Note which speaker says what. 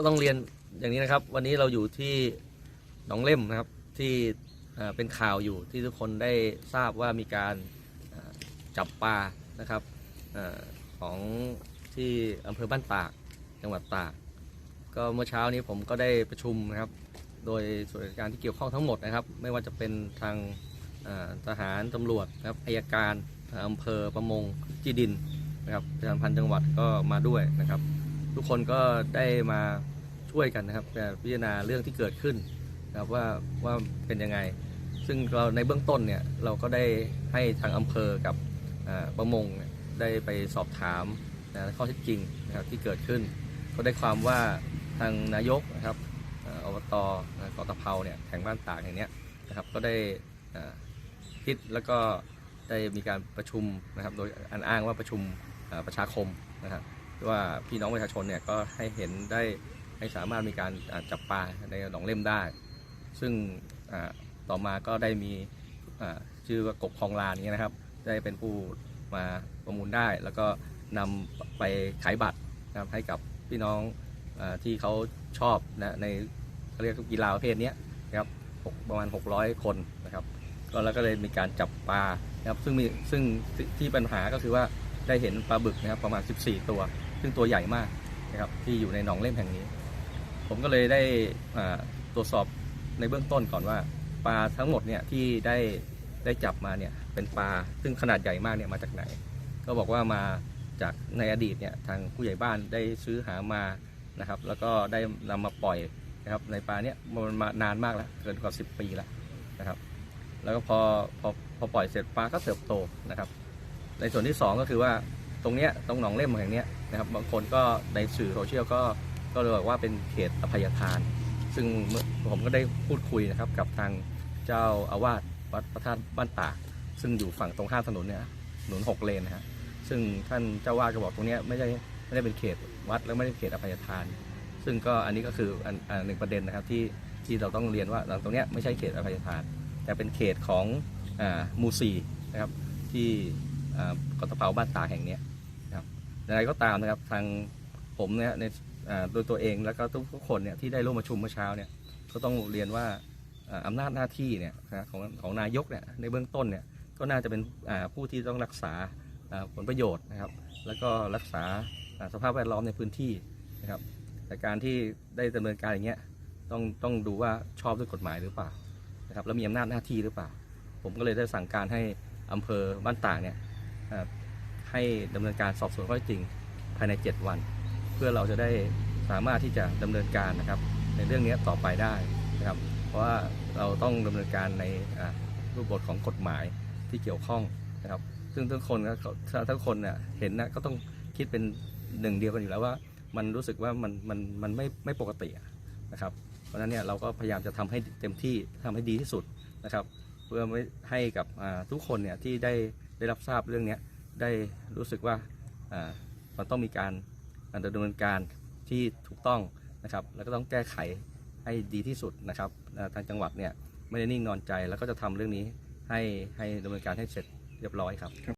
Speaker 1: ก็ต้องเรียนอย่างนี้นะครับ วันนี้เราอยู่ที่หนองเล่มนะครับที่เป็นข่าวอยู่ที่ทุกคนได้ทราบว่ามีการจับปลานะครับอของที่อำเภอบ้านตากจังหวัดตากก็เมื่อเช้านี้ผมก็ได้ประชุมนะครับ โดยส่วนราชการที่เกี่ยวข้องทั้งหมดนะครับ ไม่ว่าจะเป็นทางทหารตำรวจนะครับอายการอำเภอประมงที่ดินนะครับประชาพันธ์จังหวัดก็มาด้วยนะครับ ทุกคนก็ได้มาช่วยกันนะครับแต่พิจารณาเรื่องที่เกิดขึ้นนะครับว่าว่าเป็นยังไง ซึ่งเราในเบื้องต้นเนี่ยเราก็ได้ให้ทางอำเภอกับประมงได้ไปสอบถามนะข้อเท็จจริงนะครับที่เกิดขึ้น ก็ได้ความว่าทางนายกนะครับอบตเกาะตะเภาเนี่ยแห่งบ้านตากแห่างเนี้ยนะครับก็ได้คิดแล้วก็ได้มีการประชุมนะครับโดยอันอ้างว่าประชุมประชาคมนะครับ ว่าพี่น้องประชาชนเนี่ยก็ให้เห็นได้ให้สามารถมีการจับปลาในหนองเล่มได้ ซึ่งต่อมาก็ได้มีชื่อว่ากบคลองลานนี้นะครับ ได้เป็นผู้มาประมูลได้ แล้วก็นำไปขายบัตรนะครับให้กับพี่น้องอที่เขาชอบนะในเขาเรียกกีฬาประเภทนี้นะครับประมาณ 600 คนนะครับก็แล้วก็เลยมีการจับปลานะครับซึ่งมีซึ่งที่ที่ปัญหาก็คือว่าได้เห็นปลาบึกนะครับประมาณ 14 ตัว ซึ่งตัวใหญ่มากนะครับที่อยู่ในหนองเล่มแห่งนี้ ผมก็เลยได้ตรวจสอบในเบื้องต้นก่อนว่า ปลาทั้งหมดเนี่ยที่ได้ได้จับมาเนี่ยเป็นปลาซึ่งขนาดใหญ่มากเนี่ยมาจากไหน ก็บอกว่ามาจากในอดีตเนี่ยทางผู้ใหญ่บ้านได้ซื้อหามานะครับแล้วก็ได้นำมาปล่อยนะครับในปลาเนี่ยมันมานานมากแล้วเกินกว่า 10 ปีแล้วนะครับแล้วก็พอพอพอปล่อยเสร็จปลาก็เติบโตนะครับ ในส่วนที่สองก็คือว่า ตรงเนี้ยตรงหนองเล่มแห่งเนี้ยนะครับบางคนก็ในสื่อโซเชียลก็ก็เลยบอกว่าเป็นเขตอภัยทาน ซึ่งผมก็ได้พูดคุยนะครับกับทางเจ้าอาวาสวัดพระธาตุบ้านตากซึ่งอยู่ฝั่งตรงข้ามถนนเนี่ยถนนหกเลนนะฮะซึ่งท่านเจ้าวาดก็บอกตรงนี้ไม่ได้ไม่ได้เป็นเขตวัดแล้วไม่ได้เขตอภัยทาน ซึ่งก็อันนี้ก็คืออันอันหนึ่งประเด็นนะครับที่ที่เราต้องเรียนว่าตรงนี้ไม่ใช่เขตอภัยทาน แต่เป็นเขตของอ่ามูซีนะครับที่ กตะเภาบ้านตาแห่งนี้นะครับอย่างไรก็ตามนะครับทางผมเนี่ยในโดยตัวเองแล้วก็ทุกคนเนี่ยที่ได้ร่วมประชุมเมื่อเช้าเนี่ยก็ต้องเรียนว่าอำนาจหน้าที่เนี่ยของของนายกเนี่ยในเบื้องต้นเนี่ยก็น่าจะเป็นผู้ที่ต้องรักษาผลประโยชน์นะครับ แล้วก็รักษาสภาพแวดล้อมในพื้นที่นะครับแต่การที่ได้ดำเนินการอย่างเงี้ยต้องต้องดูว่าชอบด้วยกฎหมายหรือเปล่านะครับแล้วมีอำนาจหน้าที่หรือเปล่า ผมก็เลยได้สั่งการให้อำเภอบ้านตากเนี่ย ให้ดำเนินการสอบสวนข้อจริงภายใน 7 วัน เพื่อเราจะได้สามารถที่จะดำเนินการนะครับในเรื่องนี้ต่อไปได้นะครับ เพราะว่าเราต้องดำเนินการในรูปบทของกฎหมายที่เกี่ยวข้องนะครับ ซึ่งทุกคนก็ถ้าทุกคนเนี่ยเห็นนะก็ต้องคิดเป็นหนึ่งเดียวกันอยู่แล้วว่า มันรู้สึกว่ามันมันมันไม่ไม่ปกตินะครับ เพราะฉะนั้นเนี่ยเราก็พยายามจะทำให้เต็มที่ทำให้ดีที่สุดนะครับ เพื่อไม่ให้กับทุกคนเนี่ยที่ได้ได้รับทราบเรื่องนี้ได้รู้สึกว่ามันต้องมีการดำเนินการที่ถูกต้องนะครับ แล้วก็ต้องแก้ไขให้ดีที่สุดนะครับทางจังหวัดเนี่ยไม่ได้นิ่งนอนใจ แล้วก็จะทำเรื่องนี้ให้ให้ดำเนินการให้เสร็จเรียบร้อยครับ